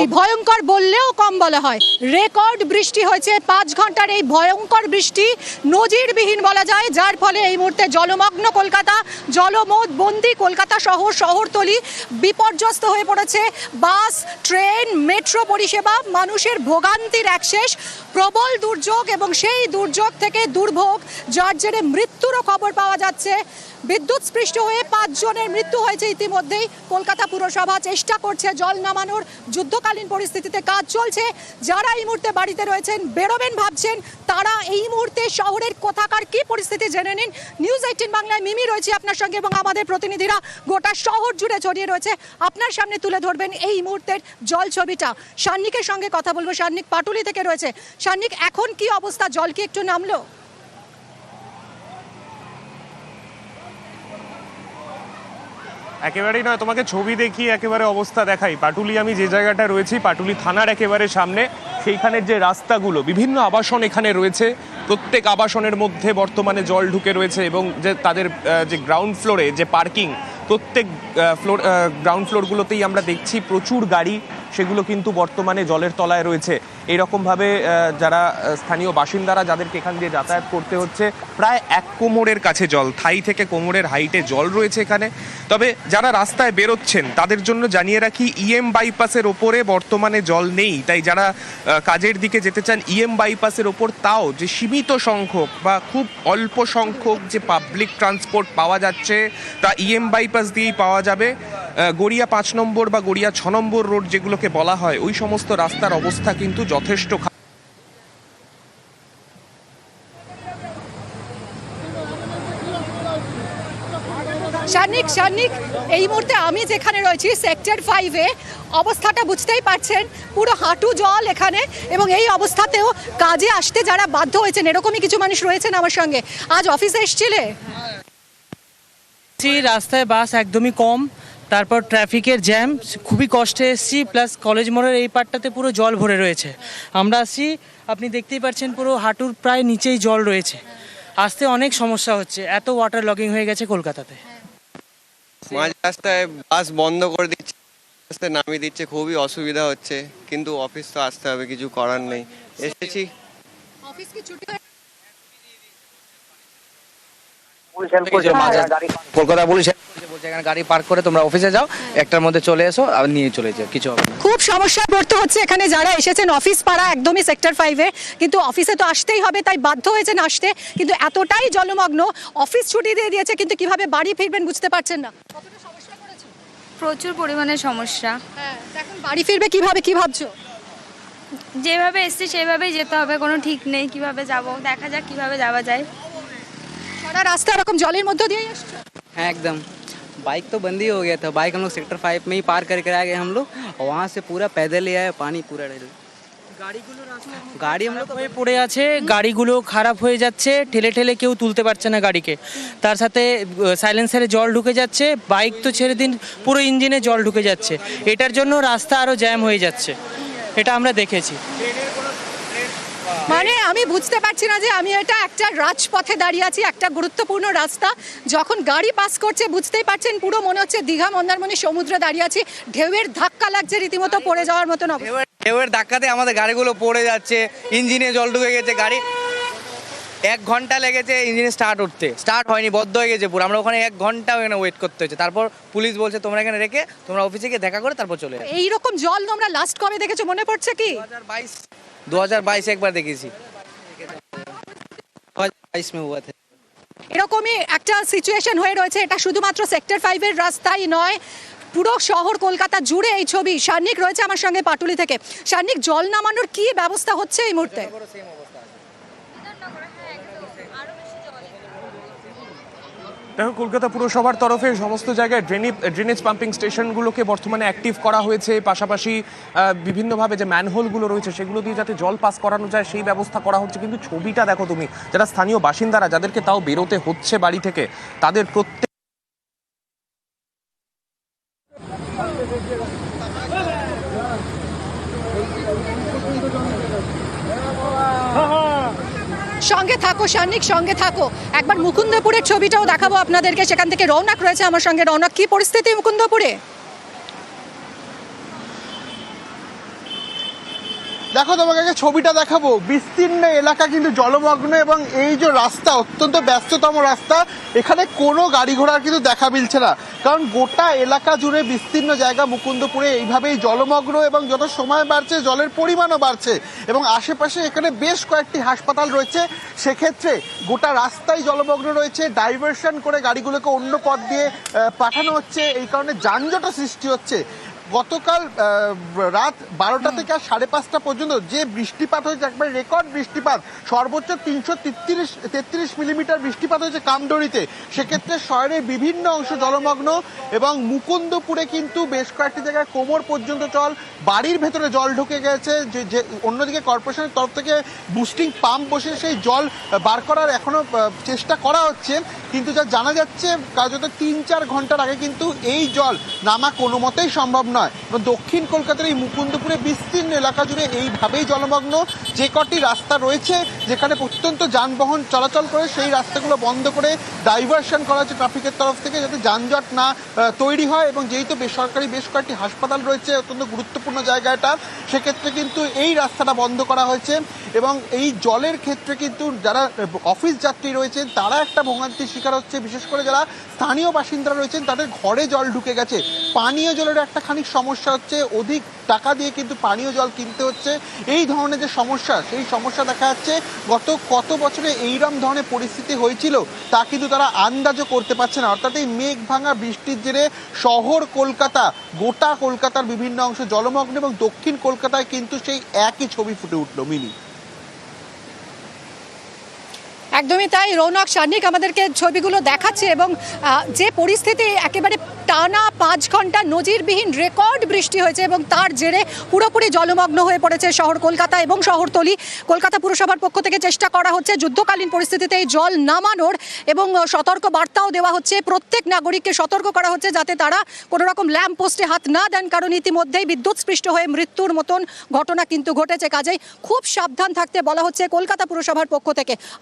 পরিস্থিতি ভয়ঙ্কর বললেও কম বলা হয়। রেকর্ড বৃষ্টি হয়েছে, পাঁচ ঘণ্টার এই ভয়ঙ্কর বৃষ্টি নজিরবিহীন বলা যায়, যার ফলে এই মুহূর্তে জলমগ্ন কলকাতা, জলমোদ, বন্দি কলকাতা শহর শহরতলি বিপর্যস্ত হয়ে পড়েছে। বাস, ট্রেন, মেট্রো পরিষেবা, মানুষের ভোগান্তির একশেষ প্রবল দুর্যোগ এবং সেই দুর্যোগ থেকে দুর্ভোগ, যার জেরে মৃত্যুরও খবর পাওয়া যাচ্ছে। বিদ্যুৎ স্পৃষ্ট হয়ে পাঁচজনের মৃত্যু হয়েছে ইতিমধ্যেই। কলকাতা পুরসভা চেষ্টা করছে জল নামানোর যুদ্ধকালীন পরিস্থিতিতে কাজ চলছে। যারা এই মুহূর্তে বাড়িতে রয়েছেন, বেরোবেন ভাবছেন, তারা এই মুহূর্তে শহরের কোথাকার কি পরিস্থিতি জেনে নিন। নিউজ এইটিন বাংলায় মিমি রয়েছে আপনার সঙ্গে এবং আমাদের প্রতিনিধিরা গোটা শহর জুড়ে ছড়িয়ে রয়েছে। আপনার সামনে তুলে ধরবেন এই মুহূর্তের জল ছবিটা। সান্নিকের সঙ্গে কথা বলব। সান্নিক পাটুলি থেকে রয়েছে। সান্নিক, এখন কি অবস্থা? জল কি একটু নামলো? একেবারেই নয়, তোমাকে ছবি দেখিয়ে একেবারে অবস্থা দেখাই। পাটুলি, আমি যে জায়গাটা রয়েছি, পাটুলি থানার একেবারে সামনে। সেইখানের যে রাস্তাগুলো, বিভিন্ন আবাসন এখানে রয়েছে। প্রত্যেক আবাসনের মধ্যে বর্তমানে জল ঢুকে রয়েছে এবং যে তাদের যে গ্রাউন্ড ফ্লোরে যে পার্কিং প্রত্যেক ফ্লোর গ্রাউন্ড ফ্লোরগুলোতেই আমরা দেখছি প্রচুর গাড়ি। সেগুলো কিন্তু বর্তমানে জলের তলায় রয়েছে। এইরকমভাবে আহ, যারা স্থানীয় বাসিন্দারা যাদেরকে এখান দিয়ে যাতায়াত করতে হচ্ছে প্রায় এক কোমরের কাছে জল থাই থেকে কোমরের হাইটে জল রয়েছে এখানে। তবে যারা রাস্তায় বেরোচ্ছেন তাদের জন্য জানিয়ে রাখি ইএম বাইপাসের ওপরে বর্তমানে জল নেই। তাই যারা কাজের দিকে যেতে চান ইএম বাইপাসের ওপর তাও যে সীমিত সংখ্যক বা খুব অল্প সংখ্যক যে পাবলিক ট্রান্সপোর্ট পাওয়া যাচ্ছে তা ইএম বাইপাস দিয়েই পাওয়া যাবে। গড়িয়া পাঁচ নম্বর বা গড়িয়া ছ নম্বর রোড যেগুলোকে বলা হয় ওই সমস্ত রাস্তার অবস্থা কিন্তু যথেষ্ট খারাপ। শানিক শানিক এই মুহূর্তে আমি যেখানে রয়েছি সেক্টর ফাইভে অবস্থাটা বুঝতেই পারছেন পুরো হাঁটু জল এখানে এবং এই অবস্থাতেও কাজে আসতে যারা বাধ্য হয়েছেন এরকমই কিছু মানুষ রয়েছেন আমার সঙ্গে। আজ অফিসে এসছিলে? এসছি রাস্তায় বাস একদমই কম। তারপর ট্রাফিকের জ্যাম খুবই কষ্টে এসেছি প্লাস কলেজ মোড়ের এই পার্টটাতে পুরো জল ভরে রয়েছে। আমরা আসছি আপনি দেখতেই পাচ্ছেন পুরো হাঁটুর প্রায় নিচেই জল রয়েছে। আসতে অনেক সমস্যা হচ্ছে এত ওয়াটার লগিং হয়ে গেছে কলকাতাতে। মাঝ রাস্তায় বাস বন্ধ করে দিচ্ছে রাস্তায় নামিয়ে দিচ্ছে খুবই অসুবিধা হচ্ছে কিন্তু অফিস তো আসতে হবে কিছু করার নেই। এসেছি। অফিস কি ছুটি কলকাতা পুলিশ গাড়ি পার্ক করে তোমরা অফিসে যাও হ্যাঁ। একটার মধ্যে চলে এসো আর নিয়ে চলে যাও কিছু হবে খুব সমস্যায় পড়তে হচ্ছে এখানে যারা এসেছেন অফিস পাড়া একদমই সেক্টর ফাইভে কিন্তু অফিসে তো আসতেই হবে তাই বাধ্য হয়েছেন আসতে। কিন্তু এতটাই জলমগ্ন অফিস ছুটি দিয়ে দিয়েছে কিন্তু কীভাবে বাড়ি ফিরবেন বুঝতে পারছেন না। প্রচুর পরিমাণে সমস্যা। হ্যাঁ, এখন বাড়ি ফিরবে কীভাবে কি ভাবছ? যেভাবে এসছি সেভাবেই যেতে হবে কোনো ঠিক নেই কীভাবে যাব দেখা যাক কীভাবে যাওয়া যায়। সারা রাস্তা এরকম জলের মধ্যে দিয়েই এসছো হ্যাঁ একদম। बाइक तो बंद ही हो गया था बाइक हम लोग सेक्टर फाइव में ही पार करके आ गए हम लोग और वहाँ से पूरा पैदल ही आया पानी पूरा डल গাড়ি हम लोग হয়ে পড়ে আছে গাড়িগুলো খারাপ হয়ে যাচ্ছে ঠেলে ঠেলে কেউ তুলতে পারছে না গাড়িকে তার সাথে সাইলেন্সারে জল ঢুকে যাচ্ছে বাইক তো ছেড়ে দিন পুরো ইঞ্জিনে জল ঢুকে যাচ্ছে এটার জন্য রাস্তা আরও জ্যাম হয়ে যাচ্ছে এটা আমরা দেখেছি মানে আমি বুঝতে পারছি না যে আমি এটা একটা রাজপথে দাঁড়িয়ে আছি, একটা গুরুত্বপূর্ণ রাস্তা। যখন গাড়ি পাস করছে, বুঝতেই পারছেন, পুরো মনে হচ্ছে দীঘা, মন্দারমণি সমুদ্রে দাঁড়িয়ে আছি। ঢেউয়ের ধাক্কা লাগছে রীতিমতো পড়ে যাওয়ার মতন ঢেউয়ের ধাক্কাতে আমাদের গাড়িগুলো পড়ে যাচ্ছে, ইঞ্জিনে জল ঢুকে গেছে, গাড়ি এক ঘণ্টা লেগেছে ইঞ্জিন স্টার্ট উঠতে। স্টার্ট হয়নি বদ্ধ হয়ে গেছে পুরো। আমরা ওখানে এক ঘণ্টা ওখানে ওয়েট করতে হয়েছে। তারপর পুলিশ বলছে তোমরা এখানে রেখে তোমরা অফিসে গিয়ে দেখা করে তারপর চলে এই রকম জল তোমরা লাস্ট কবে দেখেছ মনে পড়ছে কি? দু হাজার বাইশ একবার দেখেছি। মে হুয়া এরকমই একটা সিচুয়েশন হয়ে রয়েছে। এটা শুধুমাত্র সেক্টর ফাইভের রাস্তাই নয় পুরো শহর কলকাতা জুড়ে এই ছবি। সার্নিক রয়েছে আমার সঙ্গে পাটুলি থেকে। সার্নিক জল নামানোর কি ব্যবস্থা হচ্ছে এই মুহূর্তে? দেখো কলকাতা পুরসভার তরফে সমস্ত জায়গায় ড্রেনেজ ড্রেনেজ পাম্পিং স্টেশনগুলোকে বর্তমানে অ্যাক্টিভ করা হয়েছে। পাশাপাশি বিভিন্নভাবে যে ম্যানহোলগুলো রয়েছে, সেগুলো দিয়ে যাতে জল পাস করানো যায়, সেই ব্যবস্থা করা হচ্ছে। কিন্তু ছবিটা দেখো তুমি, যারা স্থানীয় বাসিন্দারা, যাদেরকে তাও বেরোতে হচ্ছে বাড়ি থেকে, তাদের প্রত্যেক সঙ্গে থাকো, সান্নিক, সঙ্গে থাকো। একবার মুকুন্দপুরের ছবিটাও দেখাবো আপনাদেরকে। সেখান থেকে রৌনক রয়েছে আমার সঙ্গে। রৌনক কি পরিস্থিতি মুকুন্দপুরে? দেখো, তোমাকে আগে ছবিটা দেখাবো। বিস্তীর্ণ এলাকা কিন্তু জলমগ্ন এবং এই যে রাস্তা, অত্যন্ত ব্যস্ততম রাস্তা, এখানে কোনো গাড়ি ঘোড়ার কিন্তু দেখা মিলছে না। কারণ গোটা এলাকা জুড়ে বিস্তীর্ণ জায়গা মুকুন্দপুরে এইভাবেই জলমগ্ন এবং যত সময় বাড়ছে, জলের পরিমাণও বাড়ছে। এবং আশেপাশে এখানে বেশ কয়েকটি হাসপাতাল রয়েছে। সেক্ষেত্রে গোটা রাস্তায় জলমগ্ন রয়েছে। ডাইভারশন করে গাড়িগুলোকে অন্য পথ দিয়ে পাঠানো হচ্ছে। এই কারণে যানজটও সৃষ্টি হচ্ছে। গতকাল রাত বারোটা থেকে আর সাড়ে পাঁচটা পর্যন্ত যে বৃষ্টিপাত হয়েছে একবার রেকর্ড বৃষ্টিপাত সর্বোচ্চ তিনশো তেত্রিশ তেত্রিশ মিলিমিটার বৃষ্টিপাত হয়েছে কামদড়িতে সেক্ষেত্রে শহরের বিভিন্ন অংশ জলমগ্ন এবং মুকুন্দপুরে কিন্তু বেশ কয়েকটি জায়গায় কোমর পর্যন্ত জল বাড়ির ভেতরে জল ঢুকে গেছে। যে যে অন্যদিকে কর্পোরেশনের তরফ থেকে বুস্টিং পাম্প বসে সেই জল বার করার এখনও চেষ্টা করা হচ্ছে। কিন্তু যা জানা যাচ্ছে কার্যত তিন চার ঘণ্টার আগে কিন্তু এই জল নামা কোনো মতেই সম্ভব নয়। এবং দক্ষিণ কলকাতার এই মুকুন্দপুরে বিস্তীর্ণ এলাকা জুড়ে এইভাবেই জলমগ্ন। যে কটি রাস্তা রয়েছে, যেখানে অত্যন্ত যানবাহন চলাচল করে, সেই রাস্তাগুলো বন্ধ করে ডাইভারশন করা হচ্ছে ট্রাফিকের তরফ থেকে যাতে যানজট না তৈরি হয়। এবং যেহেতু বেসরকারি বেশ কয়েকটি হাসপাতাল রয়েছে, অত্যন্ত গুরুত্বপূর্ণ জায়গাটা সেক্ষেত্রে কিন্তু এই রাস্তাটা বন্ধ করা হয়েছে। এবং এই জলের ক্ষেত্রে কিন্তু যারা অফিস যাত্রী রয়েছেন, তারা একটা ভোগান্তির শিকার হচ্ছে। বিশেষ করে যারা স্থানীয় বাসিন্দারা রয়েছেন, তাদের ঘরে জল ঢুকে গেছে। পানীয় জলের একটা খানিক সমস্যা হচ্ছে, অধিক টাকা দিয়ে কিন্তু পানীয় জল কিনতে হচ্ছে। এই ধরনের যে সমস্যা, সেই সমস্যা দেখা যাচ্ছে, গত কত বছরে এইরকম ধরনের পরিস্থিতি হয়েছিল, তা কিন্তু তারা আন্দাজও করতে পারছে না। অর্থাৎ এই মেঘ ভাঙা বৃষ্টির জেরে শহর কলকাতা, গোটা কলকাতার বিভিন্ন অংশ জলমগ্ন এবং দক্ষিণ কলকাতায় কিন্তু সেই একই ছবি ফুটে উঠল, মিনি। একদমই তাই। রৌনক সান্নিক আমাদেরকে ছবিগুলো দেখাচ্ছে এবং যে পরিস্থিতি একেবারে টানা পাঁচ ঘণ্টা নজিরবিহীন রেকর্ড বৃষ্টি হয়েছে এবং তার জেরে পুরোপুরি জলমগ্ন হয়ে পড়েছে শহর কলকাতা এবং শহরতলি। কলকাতা পুরসভার পক্ষ থেকে চেষ্টা করা হচ্ছে যুদ্ধকালীন পরিস্থিতিতে এই জল নামানোর এবং সতর্ক বার্তাও দেওয়া হচ্ছে। প্রত্যেক নাগরিককে সতর্ক করা হচ্ছে যাতে তারা কোনো রকম ল্যাম্প পোস্টে হাত না দেন, কারণ ইতিমধ্যেই বিদ্যুৎ স্পৃষ্ট হয়ে মৃত্যুর মতন ঘটনা কিন্তু ঘটেছে। কাজেই খুব সাবধান থাকতে বলা হচ্ছে কলকাতা পুরসভার পক্ষ থেকে।